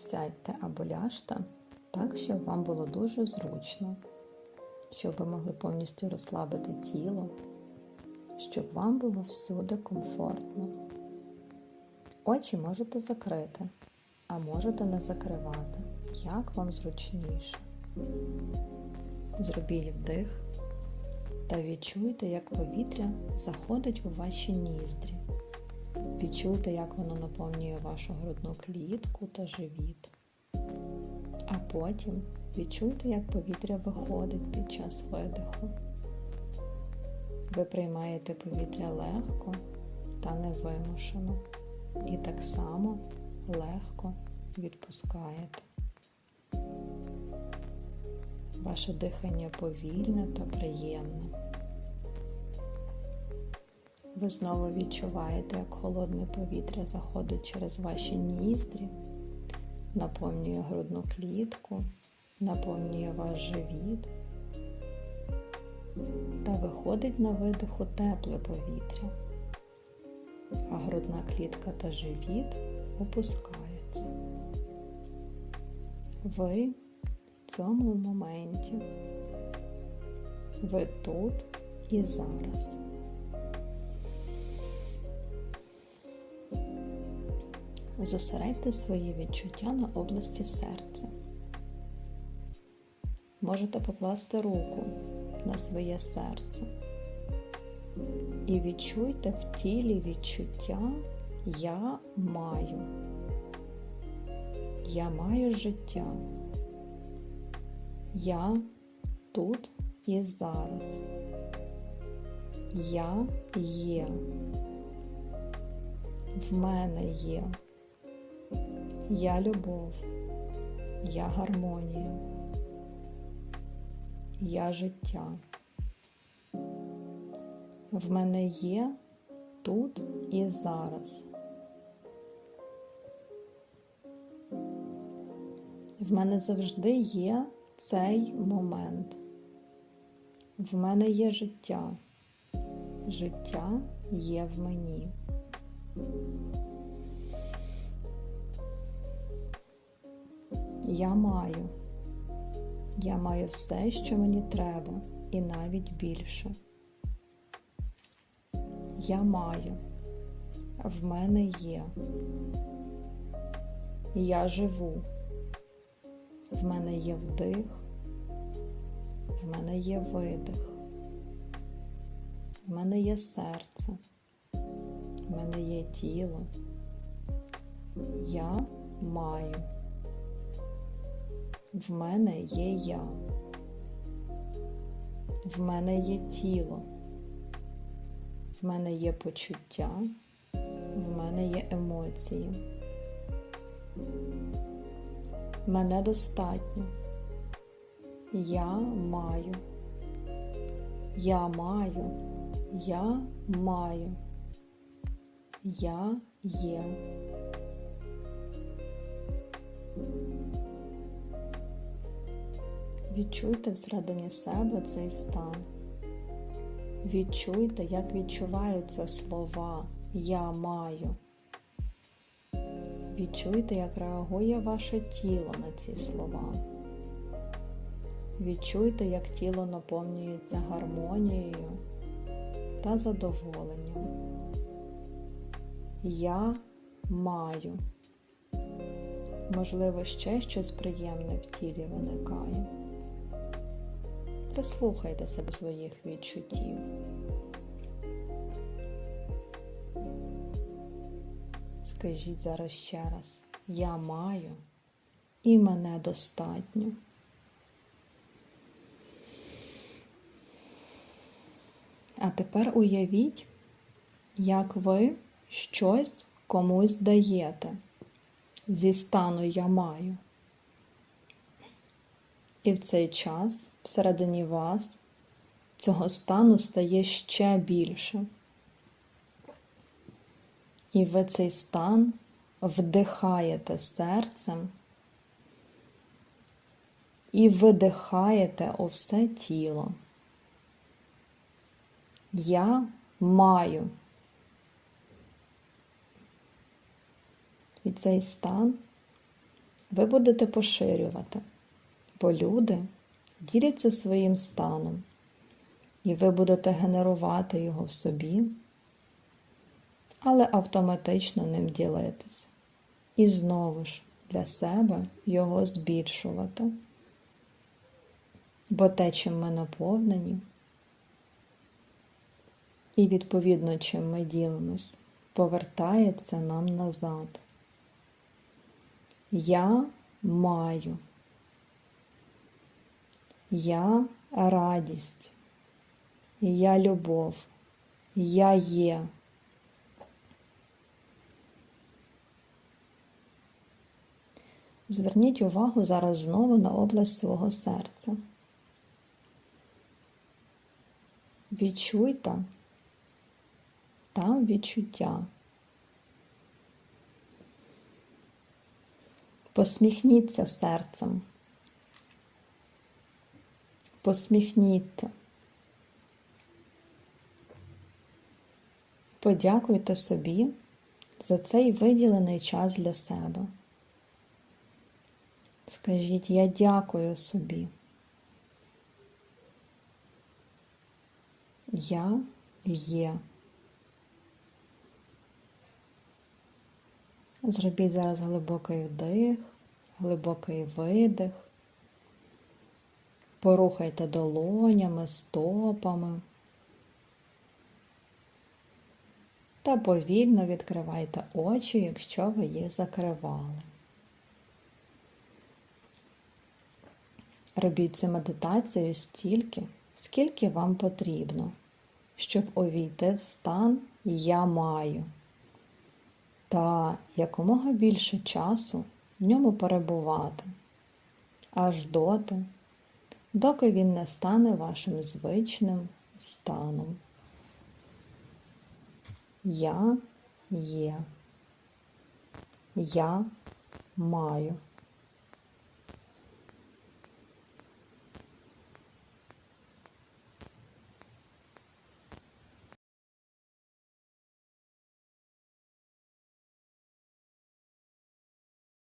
Сядьте або ляжте так, щоб вам було дуже зручно, щоб ви могли повністю розслабити тіло, щоб вам було всюди комфортно. Очі можете закрити, а можете не закривати, як вам зручніше. Зробіть вдих та відчуйте, як повітря заходить у ваші ніздрі. Відчуйте, як воно наповнює вашу грудну клітку та живіт. А потім відчуйте, як повітря виходить під час видиху. Ви приймаєте повітря легко та невимушено. І так само легко відпускаєте. Ваше дихання повільне та приємне. Ви знову відчуваєте, як холодне повітря заходить через ваші ніздрі, наповнює грудну клітку, наповнює ваш живіт та виходить на видиху тепле повітря, а грудна клітка та живіт опускаються. Ви в цьому моменті. Ви тут і зараз. Зосередьте свої відчуття на області серця. Можете покласти руку на своє серце і відчуйте в тілі відчуття Я маю. Я маю життя. Я тут і зараз. Я є. В мене є. Я любов. Я гармонія. Я життя. В мене є тут і зараз. В мене завжди є цей момент. В мене є життя. Життя є в мені. Я маю. Я маю все, що мені треба, і навіть більше. Я маю. В мене є. Я живу. В мене є вдих, в мене є видих, в мене є серце, в мене є тіло. Я маю. В мене є я. В мене є тіло. В мене є почуття, в мене є емоції. Мене достатньо. Я маю. Я маю. Я маю. Я є. Відчуйте всередині себе цей стан. Відчуйте, як відчуваються слова Я маю. Відчуйте, як реагує ваше тіло на ці слова. Відчуйте, як тіло наповнюється гармонією та задоволенням. Я маю. Можливо, ще щось приємне в тілі виникає. Прислухайтеся до своїх відчуттів. Скажіть зараз ще раз, я маю і мене достатньо. А тепер уявіть, як ви щось комусь даєте зі стану я маю. І в цей час всередині вас цього стану стає ще більше. І ви цей стан вдихаєте серцем і видихаєте у все тіло. Я маю. І цей стан ви будете поширювати, бо люди діляться своїм станом, і ви будете генерувати його в собі, але автоматично ним ділитись. І знову ж для себе його збільшувати. Бо те, чим ми наповнені, і відповідно, чим ми ділимось, повертається нам назад. Я маю. Я радість. Я любов. Я є. Зверніть увагу зараз знову на область свого серця. Відчуйте там відчуття. Посміхніться серцем. Посміхніться. Подякуйте собі за цей виділений час для себе. Скажіть, я дякую собі. Я є. Зробіть зараз глибокий вдих, глибокий видих. Порухайте долонями, стопами. Та повільно відкривайте очі, якщо ви їх закривали. Робіть цю медитацію стільки, скільки вам потрібно, щоб увійти в стан Я маю та якомога більше часу в ньому перебувати, аж доти, доки він не стане вашим звичним станом. Я є. Я маю.